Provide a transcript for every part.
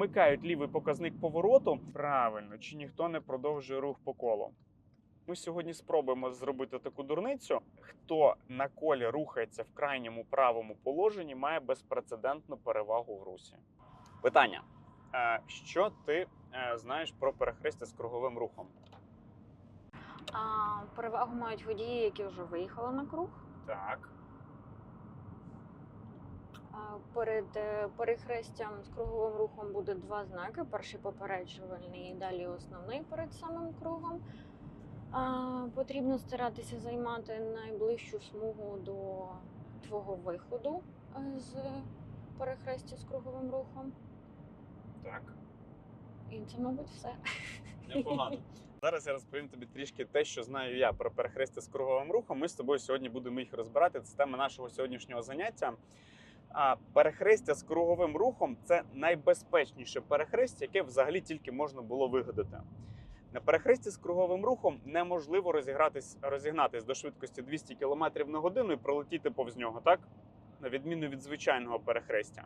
вмикають лівий показник повороту. Правильно, чи ніхто не продовжує рух по колу. Ми сьогодні спробуємо зробити таку дурницю. Хто на колі рухається в крайньому правому положенні, має безпрецедентну перевагу в русі. Питання: Е, що ти е, знаєш про перехрестя з круговим рухом? А, перевагу мають водії, які вже виїхали на круг. Так. Перед е, перехрестям з круговим рухом буде два знаки: перший попереджувальний і далі основний перед самим кругом. Потрібно старатися займати найближчу смугу до твого виходу е, з перехрестя з круговим рухом. Так. І це, мабуть, все. Непогано. Зараз я розповім тобі трішки те, що знаю я про перехрестя з круговим рухом. Ми з тобою сьогодні будемо їх розбирати. Це тема нашого сьогоднішнього заняття. А перехрестя з круговим рухом це найбезпечніше перехрестя, яке взагалі тільки можна було вигадати. На перехресті з круговим рухом неможливо розігратись, розігнатись до швидкості 200 км на годину і пролетіти повз нього, так? На відміну від звичайного перехрестя.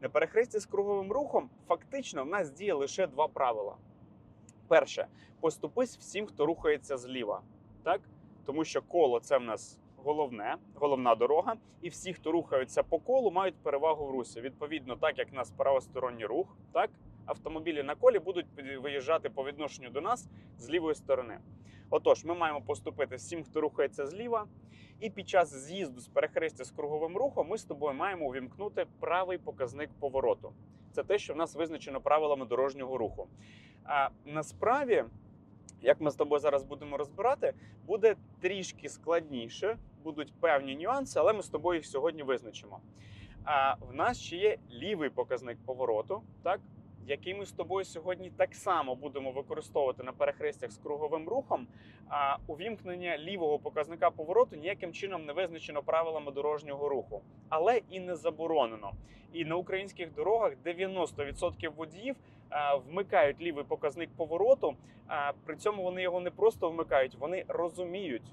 На перехресті з круговим рухом фактично в нас діє лише два правила. Перше, поступись всім, хто рухається зліва, так? Тому що коло це в нас головне, головна дорога, і всі, хто рухаються по колу, мають перевагу в русі. Відповідно, так як в нас правосторонній рух, так автомобілі на колі будуть виїжджати по відношенню до нас з лівої сторони. Отож, ми маємо поступити всім, хто рухається зліва, і під час з'їзду з перехрестя з круговим рухом ми з тобою маємо увімкнути правий показник повороту. Це те, що в нас визначено правилами дорожнього руху. А на справі, як ми з тобою зараз будемо розбирати, буде трішки складніше, будуть певні нюанси, але ми з тобою їх сьогодні визначимо. А в нас ще є лівий показник повороту, так? Який ми з тобою сьогодні так само будемо використовувати на перехрестях з круговим рухом. А увімкнення лівого показника повороту ніяким чином не визначено правилами дорожнього руху, але і не заборонено. І на українських дорогах 90% водіїв вмикають лівий показник повороту. При цьому вони його не просто вмикають, вони розуміють.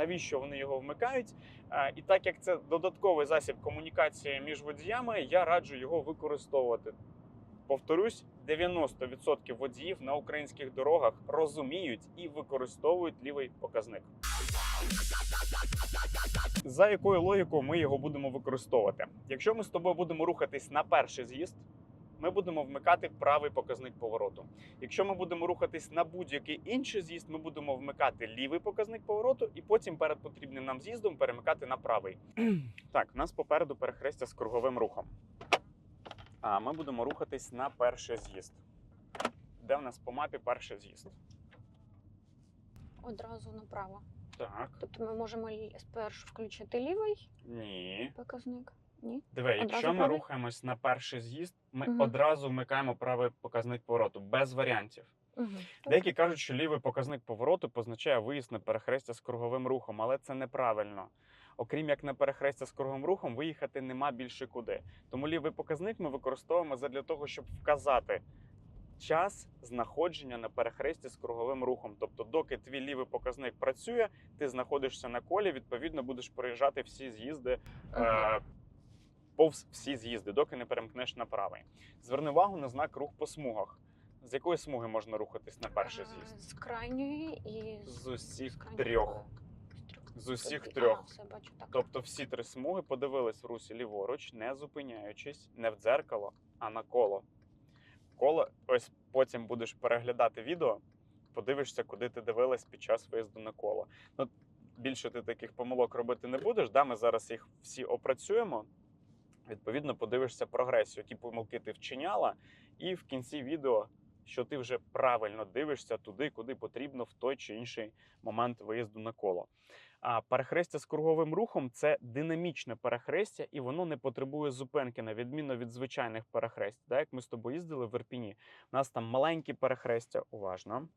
Навіщо вони його вмикають? Е, І так як це додатковий засіб комунікації між водіями, я раджу його використовувати. Повторюсь, 90% водіїв на українських дорогах розуміють і використовують лівий показник. За якою логікою ми його будемо використовувати? Якщо ми з тобою будемо рухатись на перший з'їзд, ми будемо вмикати правий показник повороту. Якщо ми будемо рухатись на будь-який інший з'їзд, ми будемо вмикати лівий показник повороту і потім перед потрібним нам з'їздом перемикати на правий. Так, у нас попереду перехрестя з круговим рухом. А ми будемо рухатись на перший з'їзд. Де в нас по мапі перший з'їзд? Одразу направо. Так. Тобто ми можемо спершу включити лівий Ні. показник. Ні? Диви, Одразу якщо ми правий? рухаємось на перший з'їзд, ми Мгм. одразу вмикаємо правий показник повороту без варіантів. Угу. Деякі кажуть, що лівий показник повороту позначає виїзд на перехрестя з круговим рухом, але це неправильно. Окрім як на перехрестя з круговим рухом, виїхати нема більше куди. Тому лівий показник ми використовуємо для того, щоб вказати час знаходження на перехресті з круговим рухом. Тобто, доки твій лівий показник працює, ти знаходишся на колі, відповідно будеш проїжджати всі з'їзди. Е, повз всі з'їзди, доки не перемкнеш на правий. Зверни увагу на знак рух по смугах. З якої смуги можна рухатись на перший з'їзд? З крайньої і З усіх з трьох. З. Усіх трьох. Ага, все бачу так. Тобто всі три смуги подивились в русі ліворуч, не зупиняючись, не в дзеркало, а на коло. Коло, ось потім будеш переглядати відео, подивишся, куди ти дивилась під час виїзду на коло. Ну, більше ти таких помилок робити не будеш. Да? Ми зараз їх всі опрацюємо. Відповідно, подивишся прогресію, які помилки ти вчиняла, і в кінці відео, що ти вже правильно дивишся туди, куди потрібно в той чи інший момент виїзду на коло. А перехрестя з круговим рухом це динамічне перехрестя, і воно не потребує зупинки, на відміну від звичайних перехресть. Так, як ми з тобою їздили в Ірпіні, у нас там маленькі перехрестя, уважно.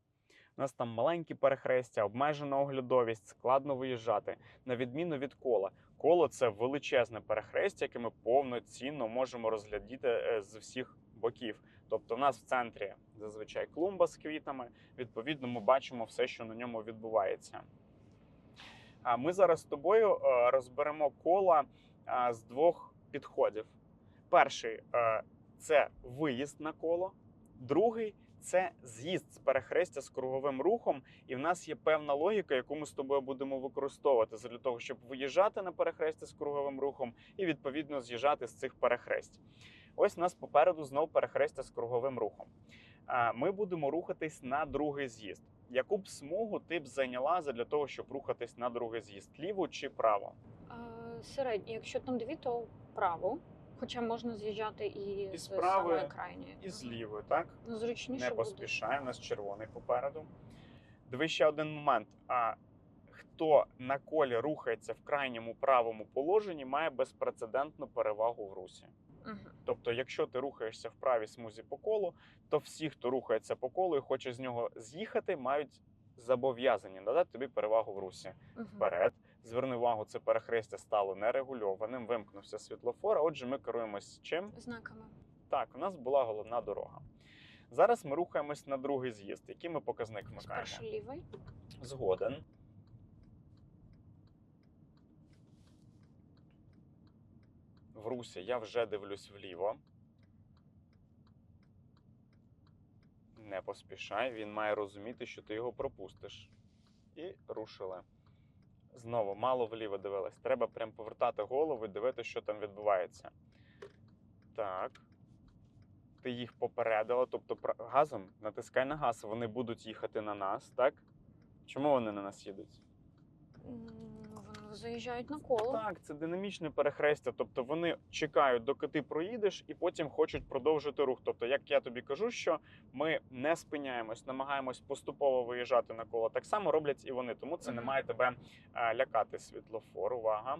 У нас там маленькі перехрестя, обмежена оглядовість, складно виїжджати, на відміну від кола. Коло це величезне перехрестя, яке ми повноцінно можемо розглядіти е, з всіх боків. Тобто, в нас в центрі зазвичай клумба з квітами. Відповідно, ми бачимо все, що на ньому відбувається. А ми зараз з тобою е, розберемо кола з двох підходів. Перший е, це виїзд на коло, другий це з'їзд з перехрестя з круговим рухом. І в нас є певна логіка, яку ми з тобою будемо використовувати для того, щоб виїжджати на перехрестя з круговим рухом і відповідно з'їжджати з цих перехресть. Ось у нас попереду знов перехрестя з круговим рухом. Ми будемо рухатись на другий з'їзд. Яку б смугу ти б зайняла для того, щоб рухатись на другий з'їзд? Ліву чи право? Е, Середній, якщо там дві, то право. Хоча можна з'їжджати і, І з правої, крайньої. І з лівої, так? Ну, зручніше Не буде. у нас червоний попереду. Диви ще один момент. А хто на колі рухається в крайньому правому положенні, має безпрецедентну перевагу в русі. Мгм. Тобто, якщо ти рухаєшся в правій смузі по колу, то всі, хто рухається по колу і хоче з нього з'їхати, мають зобов'язані надати тобі перевагу в русі. Мгм. Вперед. Зверни увагу, це перехрестя стало нерегульованим, вимкнувся світлофор. Отже, ми керуємось чим? Знаками. Так, у нас була головна дорога. Зараз ми рухаємось на другий з'їзд. Який ми показник вмикаємо? Спершу лівий. Згоден. В русі я вже дивлюсь вліво. Не поспішай, він має розуміти, що ти його пропустиш. І рушили. Знову мало вліво дивилась. Треба прям повертати голову і дивитися, що там відбувається. Так. Ти їх попередила, тобто газом натискай на газ, вони будуть їхати на нас, так? Чому вони на нас їдуть? Заїжджають на коло. Так, це динамічне перехрестя. Тобто вони чекають, доки ти проїдеш, і потім хочуть продовжити рух. Тобто, як я тобі кажу, що ми не спиняємось, намагаємось поступово виїжджати на коло. Так само роблять і вони. Тому це не має тебе е, лякати світлофор. Увага.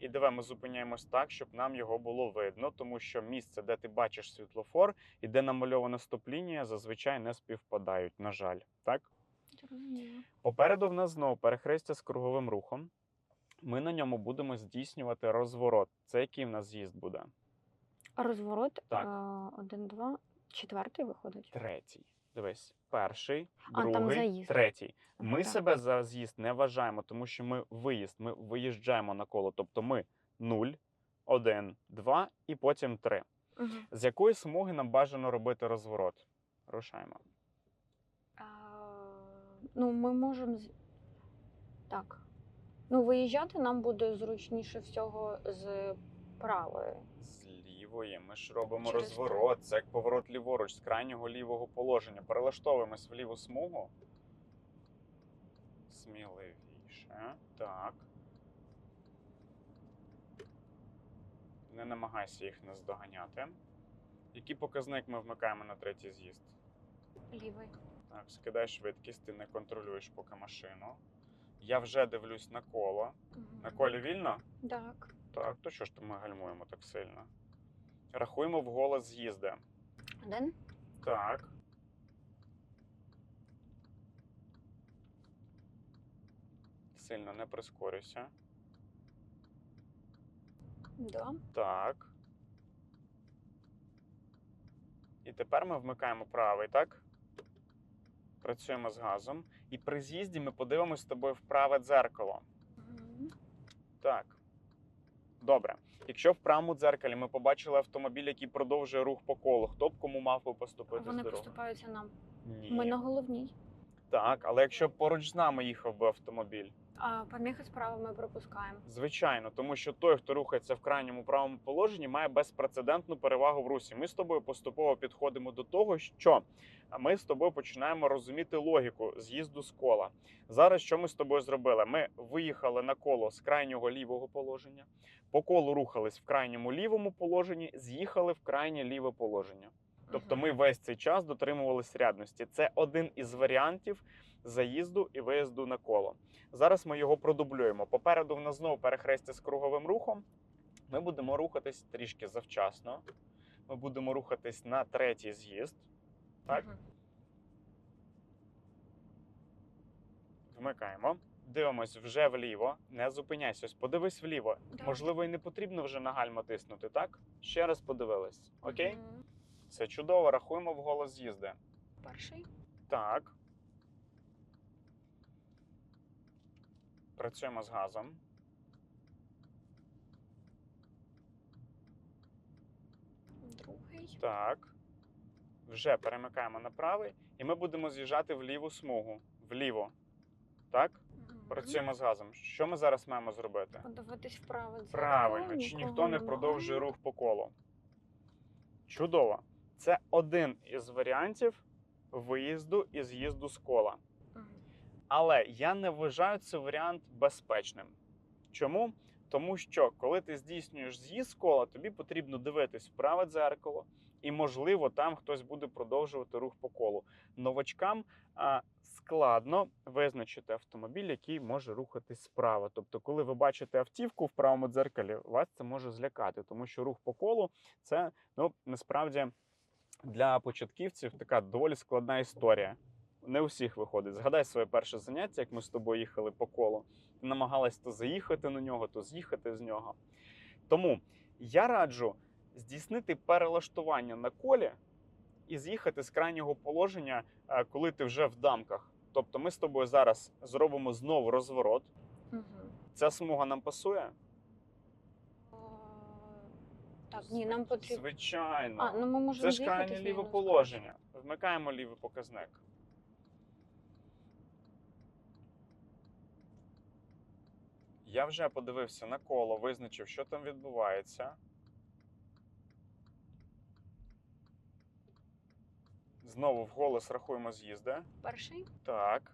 І диви, ми зупиняємось так, щоб нам його було видно, тому що місце, де ти бачиш світлофор і де намальована стоп-лінія, зазвичай не співпадають. На жаль, так. Попереду в нас знову перехрестя з круговим рухом. Ми на ньому будемо здійснювати розворот. Це який в нас з'їзд буде? Розворот Так. е, один, два, четвертий виходить. Третій. Дивись, перший, А, другий, третій. Ми так. себе за з'їзд не вважаємо, тому що ми виїзд, ми виїжджаємо на коло. Тобто ми 0, 1, 2 і потім 3. Мгм. З якої смуги нам бажано робити розворот? Рушаємо. А, ну, ми можемо. Так. Ну, виїжджати нам буде зручніше всього з правої. З лівої ми ж робимо Через розворот. Це як поворот ліворуч з крайнього лівого положення. Перелаштовуємось в ліву смугу. Сміливіше. Так. Не намагайся їх наздоганяти. Який показник ми вмикаємо на третій з'їзд? Лівий. Так, скидай швидкість, ти не контролюєш поки машину. Я вже дивлюсь на коло. Мгм. На колі вільно? Так. Так, то що ж то ми гальмуємо так сильно? Рахуємо вголос з'їзди. Один. Так. Сильно не прискорюйся. Два. Так. І тепер ми вмикаємо правий, так? Працюємо з газом. І при з'їзді ми подивимось з тобою в праве дзеркало. Так. Добре. Якщо в правому дзеркалі ми побачили автомобіль, який продовжує рух по колу, хто б кому мав би поступити Вони з дороги? поступаються нам. Ні. Ми на головній. Так, але якщо поруч з нами їхав би автомобіль, А поміхи справа ми пропускаємо. звичайно, тому що той, хто рухається в крайньому правому положенні, має безпрецедентну перевагу в русі. Ми з тобою поступово підходимо до того, що ми з тобою починаємо розуміти логіку з'їзду з кола. Зараз що ми з тобою зробили? Ми виїхали на коло з крайнього лівого положення, по колу рухались в крайньому лівому положенні, з'їхали в крайнє ліве положення. Тобто ми весь цей час дотримувалися рядності. Це один із варіантів заїзду і виїзду на коло. Зараз ми його продублюємо. Попереду в нас знову перехрестя з круговим рухом. Ми будемо рухатись трішки завчасно. Ми будемо рухатись на третій з'їзд. Так, вмикаємо. Дивимось вже вліво. Не зупиняйся. Ось подивись вліво. Да. Можливо, і не потрібно вже на гальма тиснути, так? Ще раз подивились. Окей? Мгм. Все чудово, рахуємо в голос з'їзди. Перший. Так. Працюємо з газом. Другий. Так. Вже перемикаємо на правий, і ми будемо з'їжджати в ліву смугу. Вліво. Так? Працюємо з газом. Що ми зараз маємо зробити? Подивитись вправо. Правильно, чи ніхто не продовжує рух по колу. Чудово. Це один із варіантів виїзду і з'їзду з кола. Але я не вважаю цей варіант безпечним. Чому? Тому що коли ти здійснюєш з'їзд кола, тобі потрібно дивитись в праве дзеркало, і, можливо, там хтось буде продовжувати рух по колу. Новачкам а, складно визначити автомобіль, який може рухатись справа. Тобто, коли ви бачите автівку в правому дзеркалі, вас це може злякати, тому що рух по колу це ну насправді для початківців така доволі складна історія. Не у всіх виходить. Згадай своє перше заняття, як ми з тобою їхали по колу. Ти намагалась то заїхати на нього, то з'їхати з нього. Тому я раджу здійснити перелаштування на колі і з'їхати з крайнього положення, е, коли ти вже в дамках. Тобто ми з тобою зараз зробимо знову розворот. Мгм. Ця смуга нам пасує? Так, ні, нам потрібно. Звичайно. А, ну ми можемо Це ж з'їхати крайнє з ліве нього, положення. Вмикаємо лівий показник. Я вже подивився на коло, визначив, що там відбувається. Знову вголос рахуємо з'їзди. Перший. Так.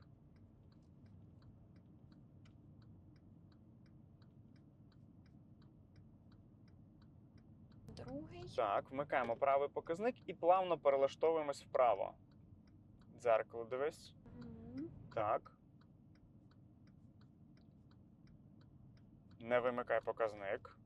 Другий. Так, вмикаємо правий показник і плавно перелаштовуємось вправо. Дзеркало, дивись. Мгм. Так. Не вимикай показник.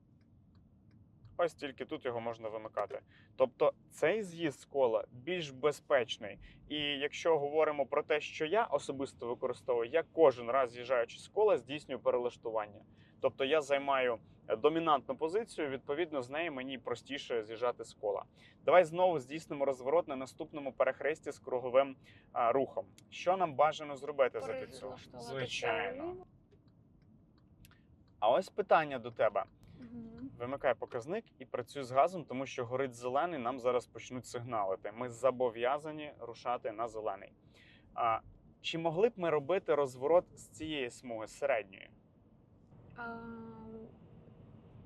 Ось тільки тут його можна вимикати. Тобто цей з'їзд з кола більш безпечний. І якщо говоримо про те, що я особисто використовую, я кожен раз з'їжджаючи з кола, здійснюю перелаштування. Тобто я займаю е, домінантну позицію, відповідно, з неї мені простіше з'їжджати з кола. Давай знову здійснимо розворот на наступному перехресті з круговим а, рухом. Що нам бажано зробити за цього? Звичайно. А ось питання до тебе. Вимикай показник і працюй з газом, тому що горить зелений, нам зараз почнуть сигналити. Ми зобов'язані рушати на зелений. А, чи могли б ми робити розворот з цієї смуги з середньої? А,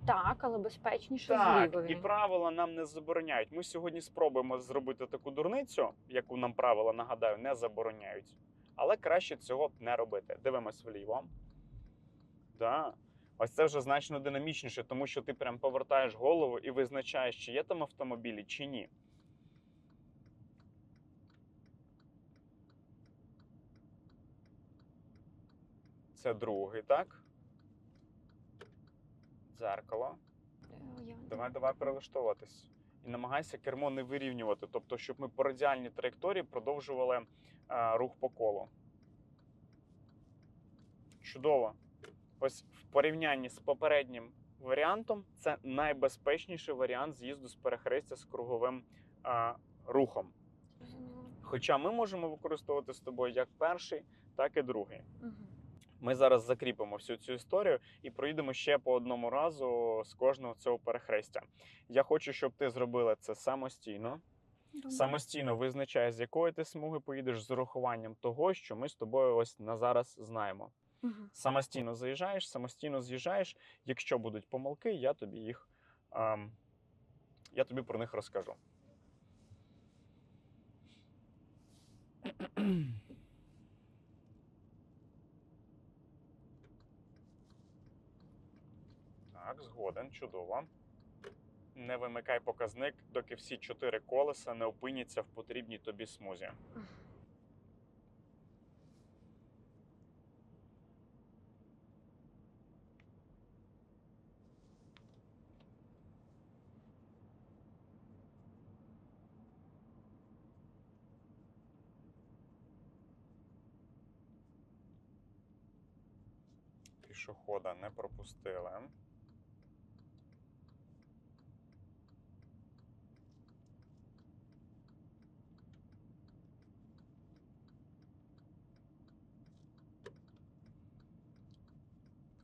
Так, але безпечніше з Так, лівої. і правила нам не забороняють. Ми сьогодні спробуємо зробити таку дурницю, яку нам правила нагадаю, не забороняють. Але краще цього не робити. Дивимось вліво. Да. Ось це вже значно динамічніше, тому що ти прям повертаєш голову і визначаєш, чи є там автомобілі, чи ні. Це другий, так? Дзеркало. Е, Давай, давай перелаштовуватись. І намагайся кермо не вирівнювати, тобто, щоб ми по радіальній траєкторії продовжували е, рух по колу. Чудово. Ось в порівнянні з попереднім варіантом, це найбезпечніший варіант з'їзду з перехрестя з круговим е, рухом. Хоча ми можемо використовувати з тобою як перший, так і другий. Ми зараз закріпимо всю цю історію і проїдемо ще по одному разу з кожного цього перехрестя. Я хочу, щоб ти зробила це самостійно. Добре. Самостійно визначай, з якої ти смуги поїдеш з урахуванням того, що ми з тобою ось на зараз знаємо. Мгм. Самостійно заїжджаєш, самостійно з'їжджаєш. Якщо будуть помилки, я тобі їх ем, я тобі про них розкажу. Так, згоден, чудово. Не вимикай показник, доки всі чотири колеса не опиняться в потрібній тобі смузі. Пішохода не пропустили.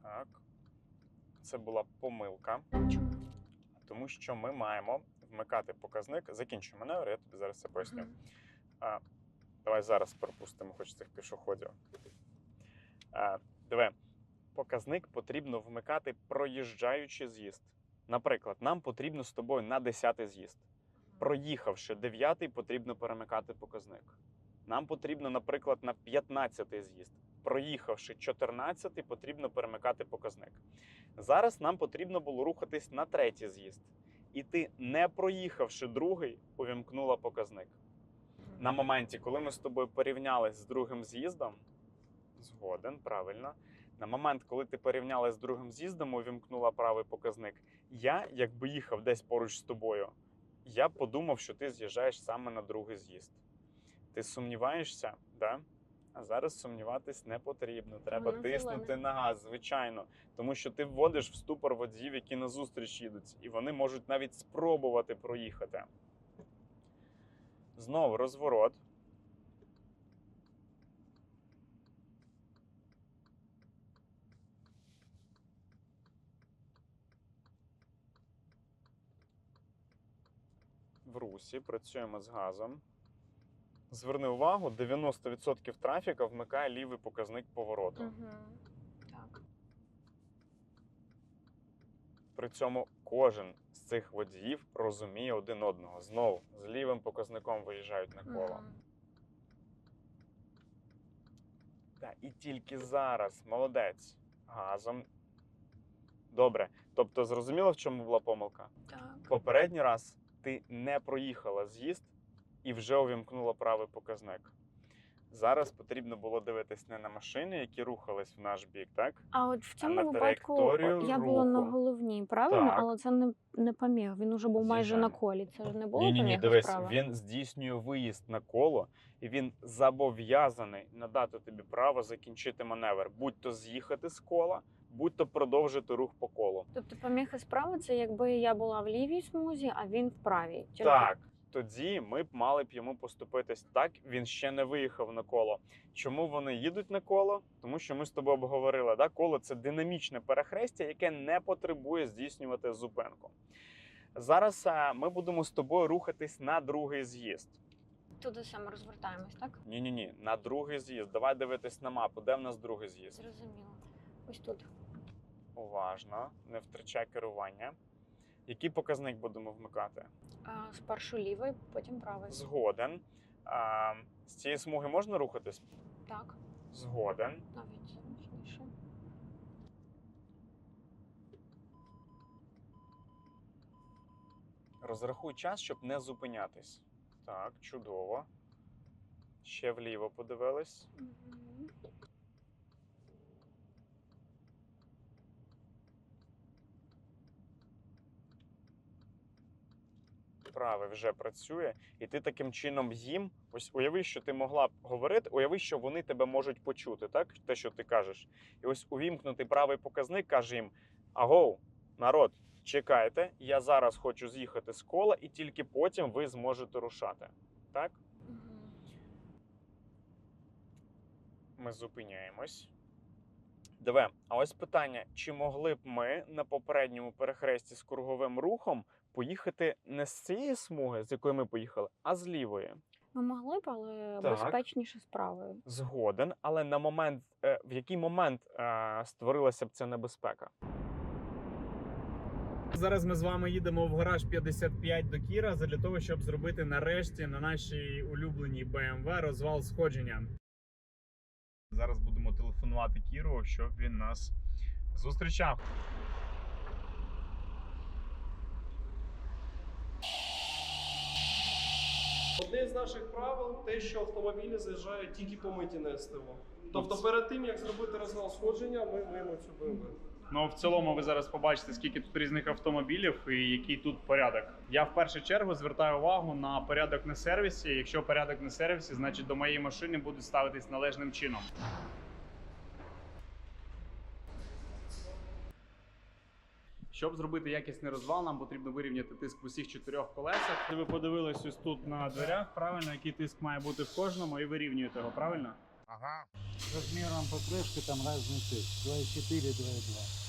Так. Це була помилка, Чому? тому що ми маємо вмикати показник. Закінчу маневр, я тобі зараз це поясню. А, давай зараз пропустимо хоч цих пішоходів. А, диви, показник потрібно вмикати проїжджаючи з'їзд. Наприклад, нам потрібно з тобою на 10 з'їзд. Проїхавши 9, потрібно перемикати показник. Нам потрібно, наприклад, на 15 з'їзд. Проїхавши 14, потрібно перемикати показник. Зараз нам потрібно було рухатись на третій з'їзд. І ти, не проїхавши другий, увімкнула показник. На моменті, коли ми з тобою порівнялись з другим з'їздом, згоден, правильно. На момент, коли ти порівнялась з другим з'їздом, увімкнула правий показник. Я, якби їхав десь поруч з тобою, я подумав, що ти з'їжджаєш саме на другий з'їзд. Ти сумніваєшся, да? А зараз сумніватись не потрібно. Треба Воно тиснути зелене. на газ, звичайно. Тому що ти вводиш в ступор водіїв, які назустріч їдуть, і вони можуть навіть спробувати проїхати. Знову розворот. В русі працюємо з газом. Зверни увагу, 90% трафіка вмикає лівий показник повороту. Мгм. Так. При цьому кожен з цих водіїв розуміє один одного. Знову з лівим показником виїжджають на коло. Мгм. Та, і тільки зараз, молодець, газом. Добре. Тобто, зрозуміло, в чому була помилка? Так. Попередній раз ти не проїхала з'їзд і вже увімкнула правий показник. Зараз потрібно було дивитись не на машини, які рухались в наш бік, так? А от в цьому випадку я була на головній, правильно, Так. але це не, не поміг. Він уже був майже на колі. Це ж не було Ні, ні, ні, дивись, справа. він здійснює виїзд на коло, і він зобов'язаний надати тобі право закінчити маневр, будь-то з'їхати з кола, будь-то продовжити рух по колу. Тобто поміха справа це якби я була в лівій смузі, а він в правій. Тільки- Так, тоді ми б мали б йому поступитись так. Він ще не виїхав на коло. Чому вони їдуть на коло? Тому що ми з тобою обговорили, да? коло це динамічне перехрестя, яке не потребує здійснювати зупинку. Зараз е, ми будемо з тобою рухатись на другий з'їзд. Туди саме розвертаємось, так? Ні, ні, ні, на другий з'їзд. Давай дивитись на мапу, де в нас другий з'їзд. Зрозуміло. Ось тут. Уважно, не втрачай керування. Який показник будемо вмикати? А, спершу лівий, потім правий. Згоден. А, з цієї смуги можна рухатись? Так, Згоден. навіть зручніше. Розрахуй час, щоб не зупинятись. Так, чудово. Ще вліво подивились. Мгм. Правий вже працює, і ти таким чином їм. Ось уяви, що ти могла б говорити, уяви, що вони тебе можуть почути, так? Те, що ти кажеш. І ось увімкнутий правий показник каже їм: Агоу, народ, чекайте, я зараз хочу з'їхати з кола, і тільки потім ви зможете рушати. Так? Ми зупиняємось. Диви, а ось питання: чи могли б ми на попередньому перехресті з круговим рухом поїхати не з цієї смуги, з якої ми поїхали, а з лівої? Ми могли б, але Так. безпечніше з правою. Згоден, але на момент, е, в який момент е, створилася б ця небезпека? Зараз ми з вами їдемо в гараж 55 до Кіра для того, щоб зробити нарешті на нашій улюбленій BMW розвал сходження. Зараз будемо телефонувати Кіру, щоб він нас зустрічав. Одне з наших правил те, що автомобілі заїжджають тільки помиті на СТО. Тобто перед тим, як зробити розвал сходження, ми миємо цю БМВ. Ну в цілому ви зараз побачите, скільки тут різних автомобілів і який тут порядок. Я в першу чергу звертаю увагу на порядок на сервісі. Якщо порядок на сервісі, значить до моєї машини будуть ставитись належним чином. Щоб зробити якісний розвал, нам потрібно вирівняти тиск в усіх чотирьох колесах. Ви подивились ось тут на дверях, правильно, який тиск має бути в кожному, і вирівнюєте його, правильно? Ага. Размером покрышки там разный тыск. 2,4, 2,2.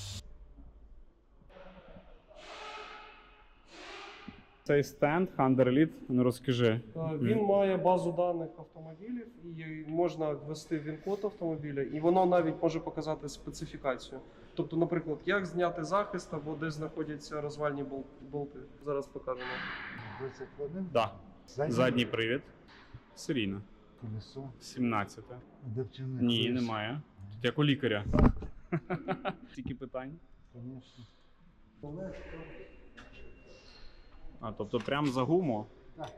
Цей стенд Thunder Elite, ну розкажи. Е, Він має базу даних автомобілів і можна ввести він-код автомобіля, і воно навіть може показати специфікацію. Тобто, наприклад, як зняти захист або де знаходяться розвальні болти. Зараз покажемо. 21. Да. Задній, Задній привід. Серійно. колесо. 17. Адаптивне Ні, колесо. немає. Тут як у лікаря. Тільки питань. Конечно. А, тобто прям за гуму. Так.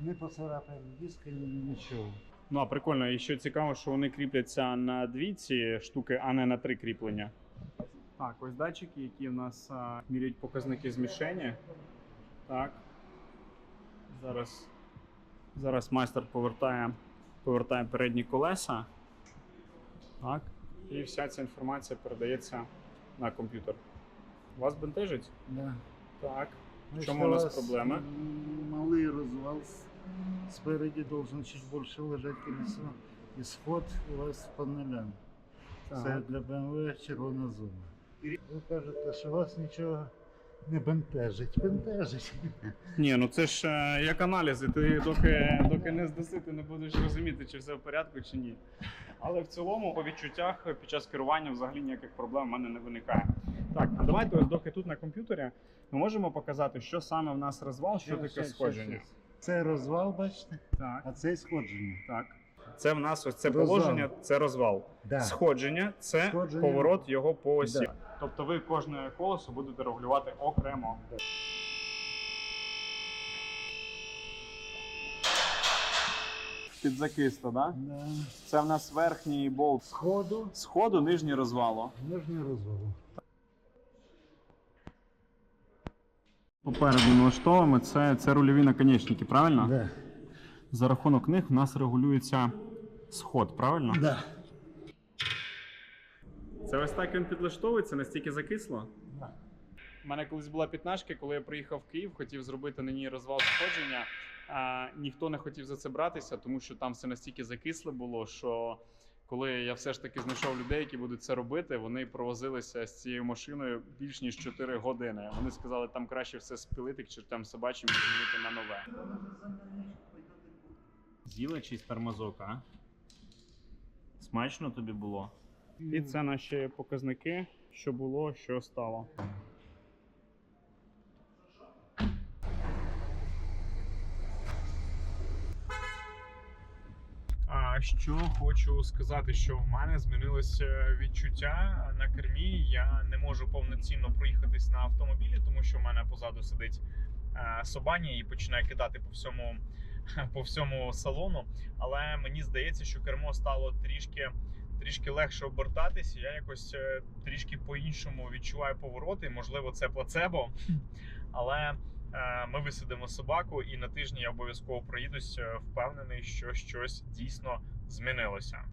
Не поцарапаємо диска, нічого. Ну, а прикольно, і що цікаво, що вони кріпляться на дві ці штуки, а не на три кріплення. Так, ось датчики, які в нас а, міряють показники змішення. Так. Зараз, зараз майстер повертає, повертає передні колеса. Так. І вся ця інформація передається на комп'ютер. Вас бентежить? Да. Так. Ну, В чому у нас вас, проблема? Малий розвал. Спереді должен чуть більше лежати колесо. І сход у вас по нулям. Це для BMW червона зона. Ви кажете, що вас нічого не бентежить. Бентежить. Ні, ну це ж е, як аналізи. Ти доки, доки не здаси, ти не будеш розуміти, чи все в порядку, чи ні. Але в цілому, по відчуттях, під час керування взагалі ніяких проблем в мене не виникає. Так, а давайте ось доки тут на комп'ютері ми можемо показати, що саме в нас розвал, що Щас, таке щас, сходження. щас. Це розвал, бачите, Так, а це сходження. так. Це в нас ось це Розвал. положення, це розвал. Да. Сходження це Сходження. поворот його по осі. Да. Тобто ви кожне колесо будете регулювати окремо. Підзакисто, так? Да? Да. Це в нас верхній болт Сходу, сходу, нижній розвалу. нижній розвал. Попереду налаштовуємо. Це, це рульові наконечники, правильно? Да. За рахунок них в нас регулюється сход, правильно? Да. Це ось так він підлаштовується, настільки закисло. Да. У мене колись була п'ятнашка, коли я приїхав в Київ, хотів зробити на ній розвал сходження. А, ніхто не хотів за це братися, тому що там все настільки закисле було, що коли я все ж таки знайшов людей, які будуть це робити, вони провозилися з цією машиною більш ніж 4 години. Вони сказали, там краще все спілити, чи там собачим і змінити на нове. З'їла чийсь тормозок, а? Смачно тобі було? І це наші показники, що було, що стало. А що хочу сказати, що в мене змінилося відчуття на кермі. Я не можу повноцінно проїхатись на автомобілі, тому що в мене позаду сидить е, Собані і починає кидати по всьому, по всьому салону. Але мені здається, що кермо стало трішки трішки легше обертатись. Я якось е, трішки по-іншому відчуваю повороти. Можливо, це плацебо, але ми висадимо собаку, і на тижні я обов'язково проїдусь. е, Впевнений, що щось дійсно змінилося.